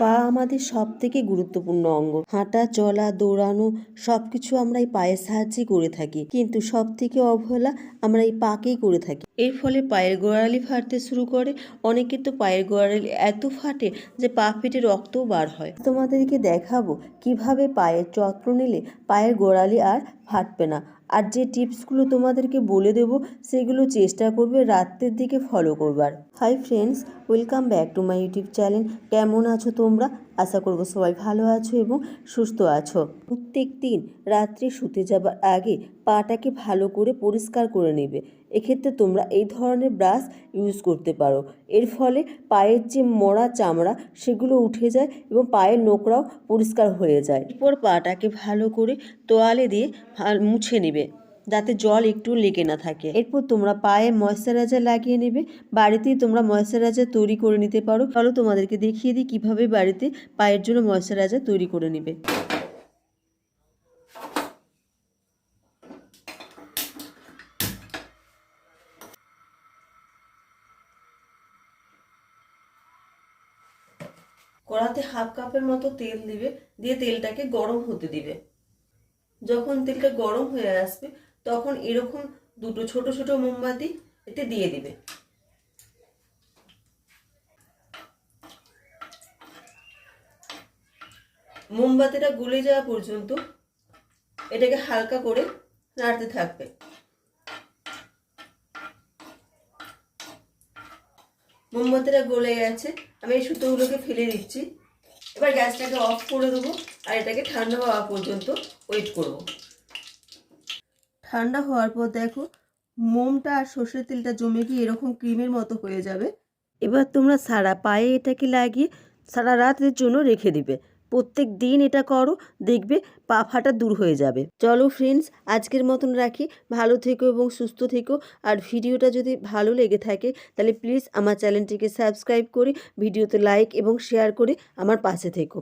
পা আমাদের সব থেকে গুরুত্বপূর্ণ অঙ্গ। হাঁটা, চলা, দৌড়ানো সব কিছু আমরা এই পায়ের সাহায্যে করে থাকি। কিন্তু সব থেকে অবহেলা আমরা এই পাকেই করে থাকি। এর ফলে পায়ের গোড়ালি ফাটতে শুরু করে। অনেকে তো পায়ের গোড়ালি এত ফাটে যে পা ফেটে রক্তও বার হয়। তোমাদেরকে দেখাবো কীভাবে পায়ের যত্ন নিলে পায়ের গোড়ালি আর ফাটবে না। আর যে টিপসগুলো তোমাদেরকে বলে দেবো, সেগুলো চেষ্টা করবে, রাত্রের দিকে ফলো করবার hi friends welcome back to my YouTube channel কেমন আছো তোমরা? আশা করব সবাই ভালো আছো এবং সুস্থ আছো। প্রত্যেক দিন রাত্রে শুতে যাবার আগে পাটাকে ভালো করে পরিষ্কার করে নেবে। এক্ষেত্রে তোমরা এই ধরনের ব্রাশ ইউজ করতে পারো। এর ফলে পায়ের যে মরা চামড়া, সেগুলো উঠে যায় এবং পায়ের নোকরাও পরিষ্কার হয়ে যায়। এরপর পাটাকে ভালো করে তোয়ালে দিয়ে মুছে নেবে, যাতে জল একটু লেগে না থাকে। এরপর তোমরা পায়ে ময়শ্চারাইজার লাগিয়ে নেবে। বাড়িতেই তোমরা ময়শ্চারাইজার তৈরি করে নিতে পারো। চলো তোমাদেরকে দেখিয়ে দিই কীভাবে বাড়িতে পায়ের জন্য ময়শ্চারাইজার তৈরি করে নেবে। কড়াতে হাফ কাপের মতো তেল দিবে, দিয়ে তেলটাকে গরম হতে দিবে। যখন তেলটা গরম হয়ে আসবে, তখন এরকম দুটো ছোট ছোট মোমবাতি এতে দিয়ে দিবে। মোমবাতিটা গলে যাওয়া পর্যন্ত এটাকে হালকা করে নাড়তে থাকবে। মোমবাতিটা গলে গেছে। আমি এই সুতোগুলোকে ফেলে দিচ্ছি। এবার গ্যাসটাকে অফ করে দেবো আর এটাকে ঠান্ডা হওয়া পর্যন্ত ওয়েট করব। ঠান্ডা হওয়ার পর দেখো, মোমটা আর সর্ষের তেলটা জমে গিয়ে এরকম ক্রিমের মতো হয়ে যাবে। এবার তোমরা সারা পায়ে এটাকে লাগিয়ে সারা রাতের জন্য রেখে দিবে। প্রত্যেক দিন এটা করো, দেখবে পা ফাটা দূর হয়ে যাবে। চলো ফ্রেন্ডস আজকের মতন রাখি। ভালো থেকো এবং সুস্থ থেকো। আর ভিডিওটা যদি ভালো লেগে থাকে, তাহলে প্লিজ আমার চ্যানেলটিকে সাবস্ক্রাইব করে, ভিডিওতে লাইক এবং শেয়ার করে আমার পাশে থেকো।